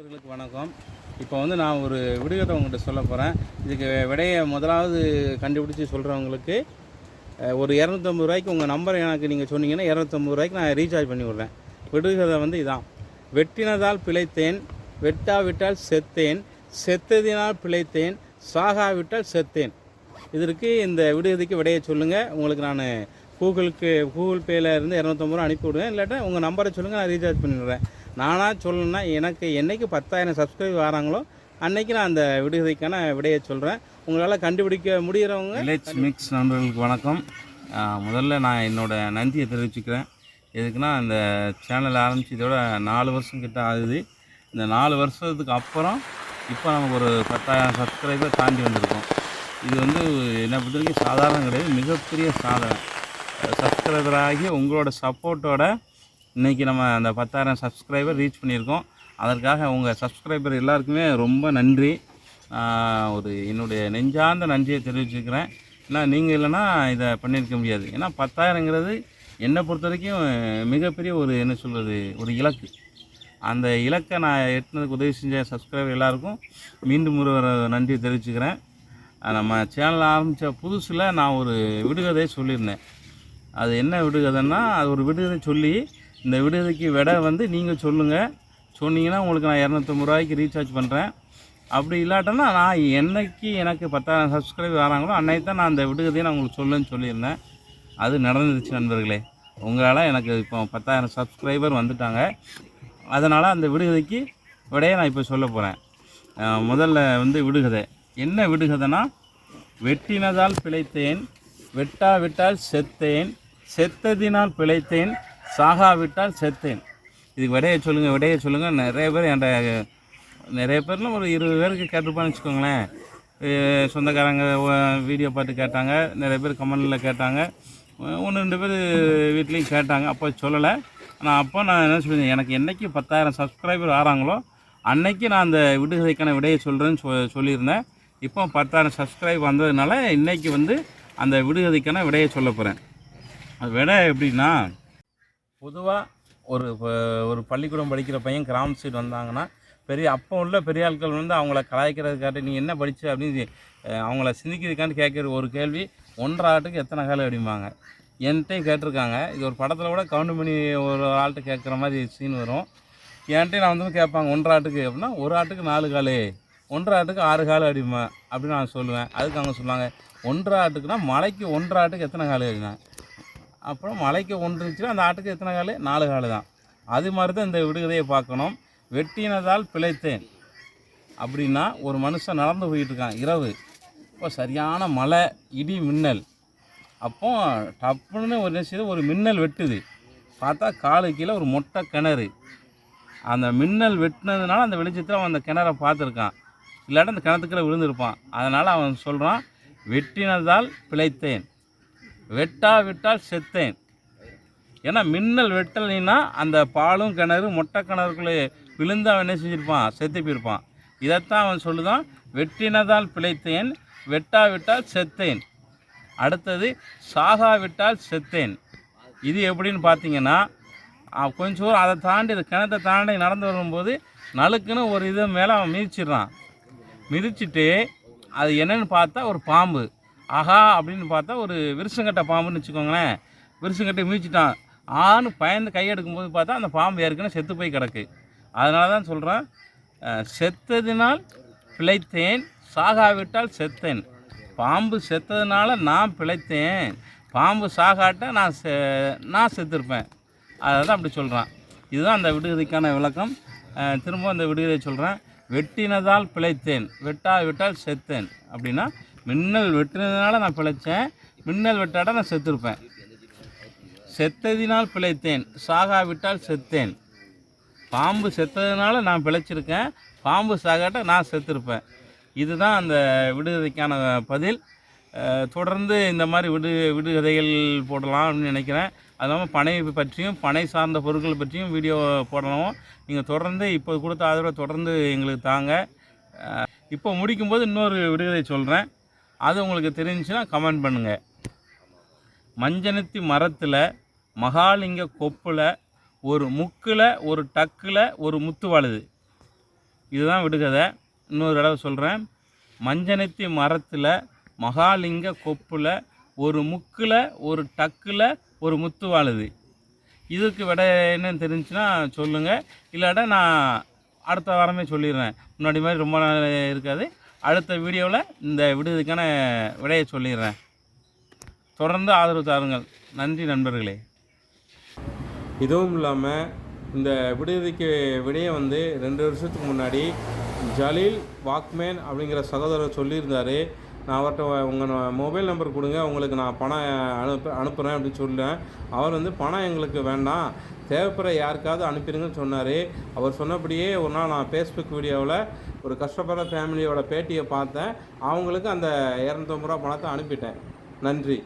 வணக்கம். இப்போ வந்து நான் ஒரு விடுகதை உங்கள்கிட்ட சொல்ல போகிறேன் இதுக்கு விடையை முதலாவது கண்டுபிடிச்சி சொல்கிறவங்களுக்கு ஒரு இரநூத்தம்பது ரூபாய்க்கு உங்கள் நம்பரை எனக்கு நீங்கள் சொன்னீங்கன்னா இரநூத்தம்பது ரூபாய்க்கு நான் ரீசார்ஜ் பண்ணி விட்றேன். விடுகதை வந்து இதான். வெட்டினதால் பிழைத்தேன் வெட்டாவிட்டால் செத்தேன் செத்ததினால் பிழைத்தேன் சாகாவிட்டால் செத்தேன். இதற்கு இந்த விடுகதைக்கு விடையை சொல்லுங்கள் உங்களுக்கு நான் கூகுளுக்கு கூகுள் பேயில் இருந்து இரநூத்தம்பது ரூபா அனுப்பி விடுவேன். இல்லாட்டா உங்கள் நம்பரை சொல்லுங்கள் நான் ரீசார்ஜ் பண்ணிவிடுறேன் நானாக சொல்லணும்னா எனக்கு என்னைக்கு பத்தாயிரம் சப்ஸ்கிரைப் வராங்களோ அன்னைக்கு நான் அந்த விடுகதைக்கான விடையை சொல்கிறேன் உங்களால் கண்டுபிடிக்க முடிகிறவங்க வில்லேஜ் மிக்ஸ் நண்பர்களுக்கு வணக்கம். முதல்ல நான் என்னோடய நன்றியை தெரிவிச்சுக்கிறேன். எதுக்குன்னா இந்த சேனல் ஆரம்பித்ததோட நாலு வருஷம் கிட்ட ஆகுது. இந்த நாலு வருஷத்துக்கு அப்புறம் இப்போ நமக்கு ஒரு பத்தாயிரம் சப்ஸ்கிரைபர் தாண்டி வந்திருக்கோம். இது வந்து என்னை பொறுத்த வரைக்கும் சாதாரணம் கிடையாது மிகப்பெரிய சாதனை. சப்ஸ்கிரைபராகி உங்களோட சப்போர்ட்டோட இன்றைக்கி நம்ம அந்த பத்தாயிரம் சப்ஸ்கிரைபர் ரீச் பண்ணியிருக்கோம். அதற்காக உங்கள் சப்ஸ்கிரைபர் எல்லாருக்குமே ரொம்ப நன்றி. ஒரு என்னுடைய நெஞ்சார்ந்த நன்றியை தெரிவிச்சுக்கிறேன். ஏன்னா நீங்கள் இல்லைன்னா இதை பண்ணியிருக்க முடியாது. ஏன்னா பத்தாயிரங்கிறது என்னை பொறுத்த வரைக்கும் மிகப்பெரிய ஒரு என்ன சொல்கிறது ஒரு இலக்கு. அந்த இலக்கை நான் எட்டினதுக்கு உதவி செஞ்ச சப்ஸ்கிரைபர் எல்லாருக்கும் மீண்டும் ஒரு நன்றியை தெரிவிச்சுக்கிறேன். நம்ம சேனல் ஆரம்பித்த புதுசில் நான் ஒரு விடுகதையை சொல்லியிருந்தேன். அது என்ன விடுகதைன்னா அது ஒரு விடுகதை சொல்லி இந்த விடுதிக்கு விடை வந்து நீங்கள் சொல்லுங்கள் சொன்னீங்கன்னா உங்களுக்கு நான் இரநூத்தம்பது ரூபாய்க்கு ரீசார்ஜ் பண்ணுறேன் அப்படி இல்லாட்டன்னா நான் என்னைக்கு எனக்கு பத்தாயிரம் சப்ஸ்கிரைப் வராங்களோ அன்னைக்கு தான் நான் அந்த விடுகதையை நான் உங்களுக்கு சொல்லுன்னு சொல்லியிருந்தேன். அது நடந்துருச்சு நண்பர்களே. உங்களால் எனக்கு இப்போ பத்தாயிரம் சப்ஸ்கிரைபர் வந்துட்டாங்க. அதனால் அந்த விடுகதைக்கு விடையை நான் இப்போ சொல்ல போகிறேன் முதல்ல வந்து விடுகதை. என்ன விடுகதைனா வெட்டினதால் பிழைத்தேன் வெட்டாவிட்டால் செத்தேன் செத்ததினால் பிழைத்தேன் சாகாவிட்டால் செத்தேன். இதுக்கு விடையை சொல்லுங்கள் விடையை சொல்லுங்கள் நிறைய பேர் என்கிட்ட நிறைய பேர்லாம் ஒரு இருபது பேருக்கு கேட்டிருப்பான்னு வச்சுக்கோங்களேன். சொந்தக்காரங்க வீடியோ பார்த்து கேட்டாங்க நிறைய பேர் கமெண்டில் கேட்டாங்க. ஒன்று ரெண்டு பேர் வீட்லேயும் கேட்டாங்க அப்போ சொல்லலை. ஆனால் அப்போ நான் என்ன சொல்லியிருந்தேன் எனக்கு என்றைக்கு பத்தாயிரம் சப்ஸ்கிரைபர் ஆறாங்களோ அன்னைக்கு நான் அந்த விடுகதைக்கான விடையை சொல்கிறேன்னு சொ சொல்லியிருந்தேன். இப்போ பத்தாயிரம் சப்ஸ்கிரைப் வந்ததுனால இன்றைக்கி வந்து அந்த விடுகதைக்கான விடையை சொல்ல போகிறேன் அது விடை எப்படின்னா பொதுவாக ஒரு ஒரு பள்ளிக்கூடம் படிக்கிற பையன் கிராம சைடு வந்தாங்கன்னா பெரிய அப்போ உள்ள பெரிய ஆட்கள் வந்து அவங்கள கலாய்க்கிறதுக்காட்டி நீ என்ன படிச்ச அப்படின்னு அவங்கள சிந்திக்கிறதுக்காண்டி கேட்குற ஒரு கேள்வி ஒன்றரை ஆட்டுக்கு எத்தனை கால் அப்படிம்பாங்க என்கிட்டையும் கேட்டிருக்காங்க. இது ஒரு படத்தில் கூட கவுண்ட் பண்ணி ஒரு ஆள்கிட்ட கேட்குற மாதிரி சீன் வரும். என்கிட்டையும் நான் வந்து கேட்பாங்க ஒன்றரை ஆட்டுக்கு அப்படின்னா ஒரு ஆட்டுக்கு நாலு காலு ஒன்றரை ஆட்டுக்கு ஆறு கால் அடிமா அப்படின்னு நான் சொல்லுவேன். அதுக்கு அவங்க சொல்லுவாங்க ஒன்றரை ஆட்டுக்குன்னா மலைக்கு ஒன்றரை ஆட்டுக்கு எத்தனை கால் அப்படின்னா அப்புறம் மலைக்கு ஒன்று இருந்துச்சுன்னா அந்த ஆட்டுக்கு எத்தனை காலு? நாலு காலு தான். அது மாதிரி தான் இந்த விடுகதையை பார்க்கணும். வெட்டினதால் பிழைத்தேன். அப்படின்னா ஒரு மனுஷன் நடந்து போயிட்டுருக்கான் இரவு. இப்போ சரியான மழை இடி மின்னல். அப்போ டப்புன்னு ஒரு என்ன ஒரு மின்னல் வெட்டுது. பார்த்தா காலு கீழே ஒரு மொட்டை கிணறு. அந்த மின்னல் வெட்டினதுனால அந்த வெளிச்சத்தில் அவன் அந்த கிணறை பார்த்துருக்கான். இல்லாட்டி அந்த கிணத்துக்குள்ளே விழுந்திருப்பான். அதனால் அவன் சொல்கிறான் வெட்டினதால் பிழைத்தேன். வெட்டாவிட்டால் செத்தேன். ஏன்னா மின்னல் வெட்டலைன்னா அந்த பாலும் கிணறு மொட்டை கிணறுக்குள்ளே விழுந்து அவன் என்ன செஞ்சிருப்பான்? செத்து போயிருப்பான். இதைத்தான் அவன் சொல்லுதான் வெட்டினதால் பிழைத்தேன் வெட்டாவிட்டால் செத்தேன். அடுத்தது சாகாவிட்டால் செத்தேன். இது எப்படின்னு பார்த்தீங்கன்னா கொஞ்சம் தூரம் அதை தாண்டி இந்த கிணத்தை தாண்டி நடந்து வரும்போது நலுக்குன்னு ஒரு இது மேலே அவன் மிதிச்சிடுறான். மிதிச்சிட்டு அது என்னன்னு பார்த்தா ஒரு பாம்பு. ஆஹா அப்படின்னு பார்த்தா ஒரு விருசங்கட்ட பாம்புன்னு வச்சுக்கோங்களேன். விருசங்கட்டை மிதிச்சிட்டான். ஆன்னு பயந்து கையெடுக்கும்போது பார்த்தா அந்த பாம்பு ஏற்கனவே செத்து போய் கிடக்கு. அதனால தான் சொல்கிறேன் செத்ததினால் பிழைத்தேன் சாகாவிட்டால் செத்தேன். பாம்பு செத்ததுனால நான் பிழைத்தேன். பாம்பு சாகாட்ட நான் செ நான் செத்துருப்பேன். அதை தான் அப்படி சொல்கிறான் இதுதான் அந்த விடுகதைக்கான விளக்கம். திரும்ப அந்த விடுகதையை சொல்கிறேன் வெட்டினதால் பிழைத்தேன் வெட்டாவிட்டால் செத்தேன் அப்படின்னா மின்னல் வெட்டினதுனால நான் பிழைச்சேன். மின்னல் வெட்டாட நான் செத்துருப்பேன். செத்ததினால் பிழைத்தேன். சாகாவிட்டால் செத்தேன். பாம்பு செத்ததுனால நான் பிழைச்சிருக்கேன். பாம்பு சாகாட்ட நான் செத்துருப்பேன். இதுதான் அந்த விடுகதைக்கான பதில். தொடர்ந்து இந்த மாதிரி விடு விடுகதைகள் போடலாம் அப்படின்னு நினைக்கிறேன். அது இல்லாமல் பனை பற்றியும் பனை சார்ந்த பொருட்கள் பற்றியும் வீடியோ போடலாம் நீங்கள் தொடர்ந்து இப்போ கொடுத்த ஆதரவை தொடர்ந்து எங்களுக்கு தாங்க. இப்போ முடிக்கும்போது இன்னொரு விடுகதை சொல்கிறேன் அது உங்களுக்கு தெரிஞ்சுன்னா கமெண்ட் பண்ணுங்கள் மஞ்சனத்தி மரத்தில் மகாலிங்க கொப்பில் ஒரு முக்கில் ஒரு டக்கில் ஒரு முத்து வாழுது. இதுதான் விடுகதை. இன்னொரு தடவை சொல்கிறேன் மஞ்சனத்தி மரத்தில் மகாலிங்க கொப்பில் ஒரு முக்கில் ஒரு டக்கில் ஒரு முத்து வாழுது. இதுக்கு விட என்னன்னு தெரிஞ்சுன்னா சொல்லுங்கள் இல்லாட்டா நான் அடுத்த வாரமே சொல்லிடுறேன். முன்னாடி மாதிரி ரொம்ப நாள் இருக்காது. அடுத்த வீடியோவில் இந்த விடுதலுக்கான விடையை சொல்லிடுறேன். தொடர்ந்து ஆதரவு தாருங்கள். நன்றி நண்பர்களே. இதுவும் இல்லாமல் இந்த விடுதிக்கு விடையை வந்து ரெண்டு வருஷத்துக்கு முன்னாடி ஜலீல் வாக்மேன் அப்படிங்கிற சகோதரர் சொல்லியிருந்தாரு. நான் அவர்கிட்ட உங்கள் மொபைல் நம்பர் கொடுங்க உங்களுக்கு நான் பணம் அனுப்ப அனுப்புகிறேன் அப்படின்னு சொல்லேன் அவர் வந்து பணம் எங்களுக்கு வேண்டாம். தேவைப்படுற யாருக்காவது அனுப்பிடுங்கன்னு சொன்னார். அவர் சொன்னபடியே ஒரு நாள் நான் ஃபேஸ்புக் வீடியோவில் ஒரு கஷ்டப்படுற ஃபேமிலியோட பேட்டியை பார்த்தேன். அவங்களுக்கு அந்த இரநூத்தம்பது ரூபா பணத்தை அனுப்பிட்டேன். நன்றி.